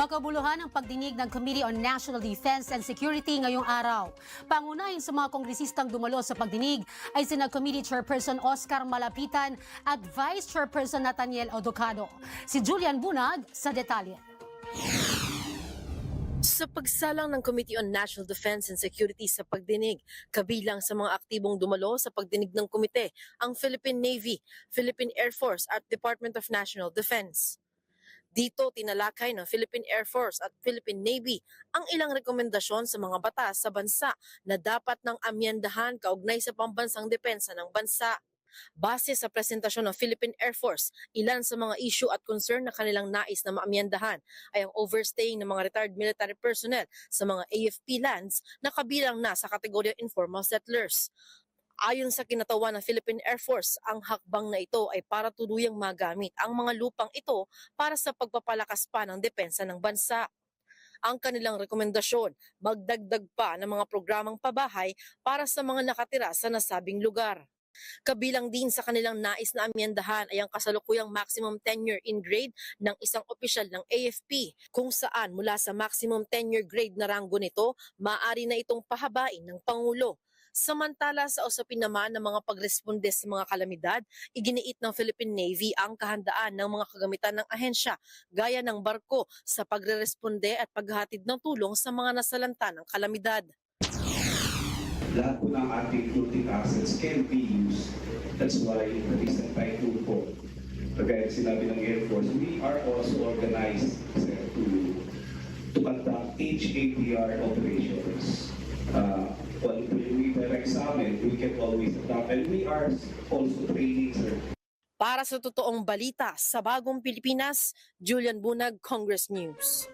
Makabuluhan ang pagdinig ng Committee on National Defense and Security ngayong araw. Pangunahin sa mga kongresistang dumalo sa pagdinig ay sina Committee Chairperson Oscar Malapitan at Vice Chairperson Nathaniel Odocado. Si Julian Bunag sa detalye. Sa pagsalang ng Committee on National Defense and Security sa pagdinig, kabilang sa mga aktibong dumalo sa pagdinig ng komite, ang Philippine Navy, Philippine Air Force at Department of National Defense. Dito tinalakay ng Philippine Air Force at Philippine Navy ang ilang rekomendasyon sa mga batas sa bansa na dapat ng amyendahan kaugnay sa pambansang depensa ng bansa. Base sa presentasyon ng Philippine Air Force, ilan sa mga issue at concern na kanilang nais na maamyendahan ay ang overstaying ng mga retired military personnel sa mga AFP lands na kabilang na sa kategorya informal settlers. Ayon sa kinatawan ng Philippine Air Force, ang hakbang na ito ay para tuluyang magamit ang mga lupang ito para sa pagpapalakas pa ng depensa ng bansa. Ang kanilang rekomendasyon, magdagdag pa ng mga programang pabahay para sa mga nakatira sa nasabing lugar. Kabilang din sa kanilang nais na amyendahan ay ang kasalukuyang maximum tenure in grade ng isang opisyal ng AFP kung saan mula sa maximum tenure grade na ranggo nito, maaari na itong pahabain ng Pangulo. Samantala sa usapin naman ng mga pagresponde sa mga kalamidad, iginiit ng Philippine Navy ang kahandaan ng mga kagamitan ng ahensya gaya ng barko sa pagreresponde at paghatid ng tulong sa mga nasalanta ng kalamidad. lahat po ng ating floating assets can be used. That's why the recent typhoon po, kagaya sinabi ng Air Force, we are also organized sir, to to conduct HAPR operations. Uh, summit, we can always adapt. And we are also training, sir, Para sa totoong balita sa Bagong Pilipinas, Julian Bunag, Congress News.